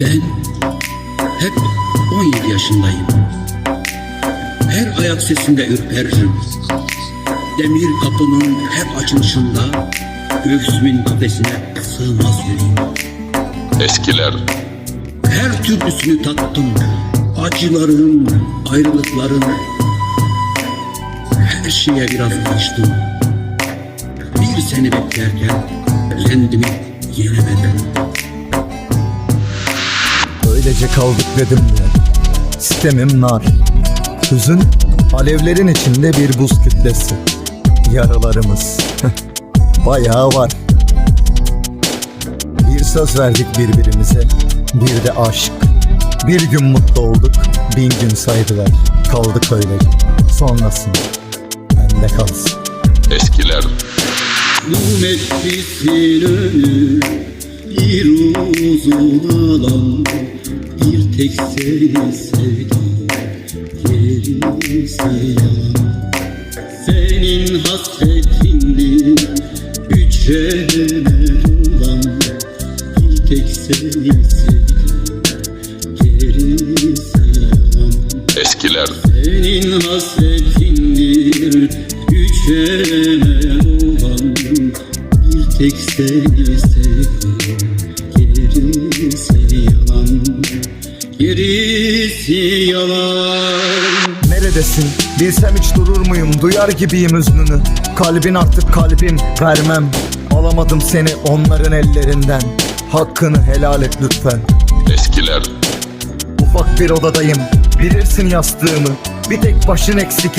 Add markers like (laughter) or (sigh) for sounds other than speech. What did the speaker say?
Ben hep 17 yaşındayım. Her ayak sesinde ürperirim. Demir kapının her açılışında göğsümün kafesine sığmaz yüreğim. Eskiler, Her türlüsünü tattım. Acıların, ayrılıkların. Her şeye biraz alıştım. Bir seni beklerken kendimi yenemedim. Öylece kaldık dedim de Sistemim nar. Hüzün alevlerin içinde bir buz kütlesi. Yaralarımız. (laughs) Bayağı var. Bir söz verdik birbirimize. Bir de aşk. Bir gün mutlu olduk Bin gün saydılar Kaldık öylece Sonrasında Bende kalsın. Eskiler, Mum etmişsin önü Bir uzun alan tek seni sevdim Gerisi Senin hasretindir Hücreme olan Bir tek seni sevdim Gerisi eskiler, senin hasretindir Güçeme olan Bir tek seni sevdim Gerisi yalan Gerisi yalan Neredesin? Bilsem hiç durur muyum? Duyar gibiyim üznünü. Kalbin artık kalbim, vermem. Alamadım seni onların ellerinden. Hakkını helal et lütfen. eskiler, Ufak bir odadayım. Bilirsin yastığımı. Bir tek başın eksik